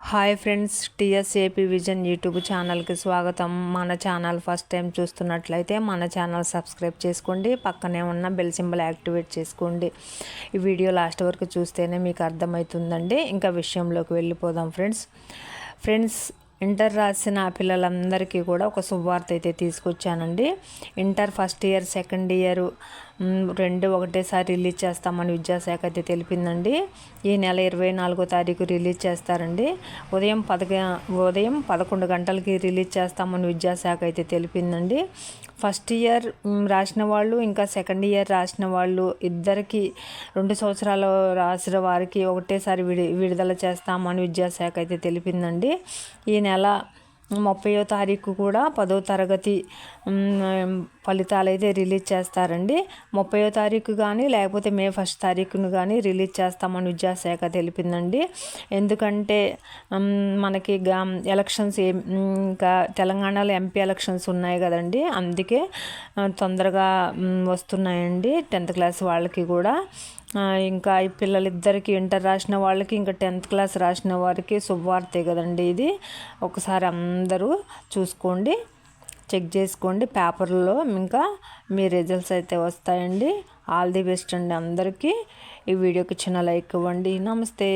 Hi friends TSAP vision YouTube ఛానల్కి స్వాగతం. మన ఛానల్ ఫస్ట్ టైం చూస్తున్నట్లయితే మన ఛానల్ సబ్స్క్రైబ్ చేసుకోండి పక్కనే ఉన్న బెల్ సింబల్ యాక్టివేట్ చేసుకోండి. ఈ వీడియో లాస్ట్ వరకు చూస్తేనే మీకు అర్థమవుతుందండి. ఇంకా విషయంలోకి వెళ్ళిపోదాం ఫ్రెండ్స్. ఫ్రెండ్స్ ఇంటర్ రాసిన పిల్లలందరికీ కూడా ఒక శుభవార్త అయితే తీసుకొచ్చానండి. Inter first year second year రెండు ఒకటేసారి రిలీజ్ చేస్తామని విద్యాశాఖ అయితే తెలిపిందండి. ఈ నెల ఇరవై నాలుగో తారీఖు రిలీజ్ చేస్తారండి. ఉదయం పదక ఉదయం పదకొండు గంటలకి రిలీజ్ చేస్తామని విద్యాశాఖ అయితే తెలిపిందండి. ఫస్ట్ ఇయర్ రాసిన వాళ్ళు ఇంకా సెకండ్ ఇయర్ రాసిన వాళ్ళు ఇద్దరికి రెండు సంవత్సరాలు రాసిన వారికి ఒకటేసారి విడి విడుదల చేస్తామని విద్యాశాఖ అయితే తెలిపిందండి. ఈ నెల ముప్పయో తారీఖు కూడా పదో తరగతి ఫలితాలు అయితే రిలీజ్ చేస్తారండి. ముప్పయో తారీఖు కానీ లేకపోతే మే ఫస్ట్ తారీఖును కానీ రిలీజ్ చేస్తామని విద్యాశాఖ తెలిపిందండి. ఎందుకంటే మనకి ఎలక్షన్స్ ఇంకా తెలంగాణలో ఎంపీ ఎలక్షన్స్ ఉన్నాయి కదండి. అందుకే తొందరగా వస్తున్నాయండి టెన్త్ క్లాస్ వాళ్ళకి కూడా. ఇంకా ఈ పిల్లలిద్దరికి ఇంటర్ రాసిన వాళ్ళకి ఇంకా టెన్త్ క్లాస్ రాసిన వారికి శుభవార్తే కదండి ఇది. ఒకసారి అందరూ చూసుకోండి చెక్ చేసుకోండి పేపర్లో ఇంకా మీ రిజల్ట్స్ అయితే వస్తాయండి. ఆల్ ది బెస్ట్ అండి అందరికీ. ఈ వీడియోకి చిన్న లైక్ ఇవ్వండి. నమస్తే.